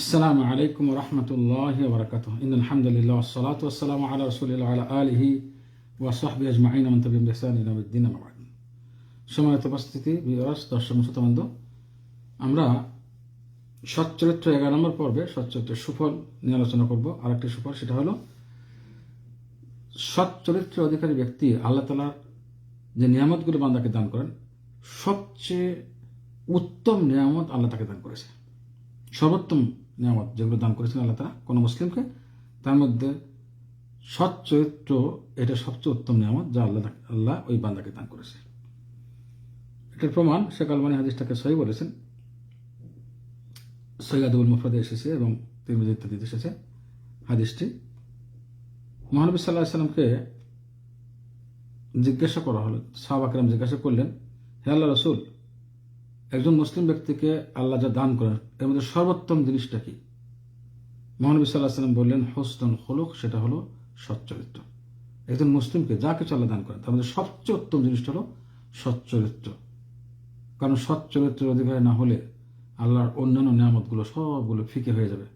আসসালামু আলাইকুম রহমতুল্লাহ বরকাত ইন আলহামদুলিল্লাহ সালাত ওসালাম আল্লাহ রসুল্লাহ আল আলহি ওয়াসাহবি আজমাইন মন্তবিম রেসান ইনামুদ্দিন আমাদ সময়ত উপস্থিতি বিরস দর্শক শ্রোতবন্ধ আমরা সচ্চরিত্র এগারো নম্বর পর্বে সচ্চরিত্রের সুফল নিয়ে আলোচনা করব। আর একটি সুফল, সেটা হলো সচ্চরিত্র অধিকারী ব্যক্তি আল্লাহ তালার যে নিয়ামতগুলো বান্দাকে দান করেন, সবচেয়ে উত্তম নিয়ামত আল্লাহ তাকে দান করেছে। সর্বোত্তম নিয়ামত যেগুলো দান করেছেন আল্লাহ তালা কোনো মুসলিমকে, তার মধ্যে সৎ চরিত্র এটা সবচেয়ে উত্তম নিয়ামত যা আল্লাহ আল্লাহ ওই বান্দাকে দান করেছে। এটার প্রমাণ শেখ আলমানি হাদিসটাকে সহি বলেছেন। সৈয়াদুল মুফরাদে এসেছে এবং তিরমিজি ইত্যাদিতে এসেছে হাদিসটি। মহানবী সাল্লাহ সাল্লামকে জিজ্ঞাসা করা হলো সাহাবাকরাম জিজ্ঞাসা করলেন, হে আল্লাহ রসুল একজন মুসলিম ব্যক্তিকে আল্লাহ যা দান করেন এর মধ্যে সর্বোত্তম জিনিসটা কি? মহানবী সাল্লাহ সাল্লাম বললেন হোসন হলুক সেটা হলো সচ্চরিত্র একজন মুসলিমকে যা কিছু আল্লাহ দান করেন, তার মধ্যে সবচেয়ে উত্তম জিনিসটা হলো সচ্চরিত্র কারণ সচ্চরিত্রের অধিকারী না হলে আল্লাহর অন্যান্য নিয়ামতগুলো সবগুলো ফিকে হয়ে যাবে।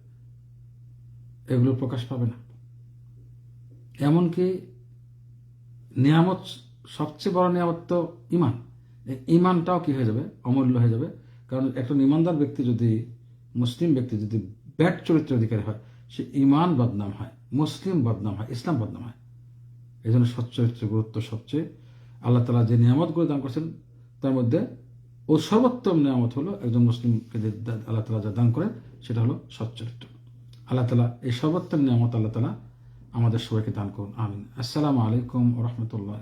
এগুলো প্রকাশ পাবে না। এমনকি নিয়ামত, সবচেয়ে বড় নিয়ামত তো ইমান ইমানটাও কি হয়ে যাবে? অমূল্য হয়ে যাবে। কারণ একজন ইমানদার ব্যক্তি যদি, মুসলিম ব্যক্তি যদি ব্যাট চরিত্র অধিকারী হয়, সে ইমান বদনাম হয়, মুসলিম বদনাম হয়, ইসলাম বদনাম হয়। এই জন্য সচ্চরিত্রের গুরুত্ব সবচেয়ে। আল্লাহ তালা যে নিয়ামতগুলো দান করছেন, তার মধ্যে ও সর্বোত্তম নিয়ামত হলো একজন মুসলিমকে যে আল্লাহ তালা যা দান করেন, সেটা হলো সচ্চরিত্র আল্লাহ তালা এই সর্বোত্তম নিয়ামত আল্লাহ তালা আমাদের সবাইকে দান করুন। আমিন। আসসালামু আলাইকুম রহমতুল্লাহ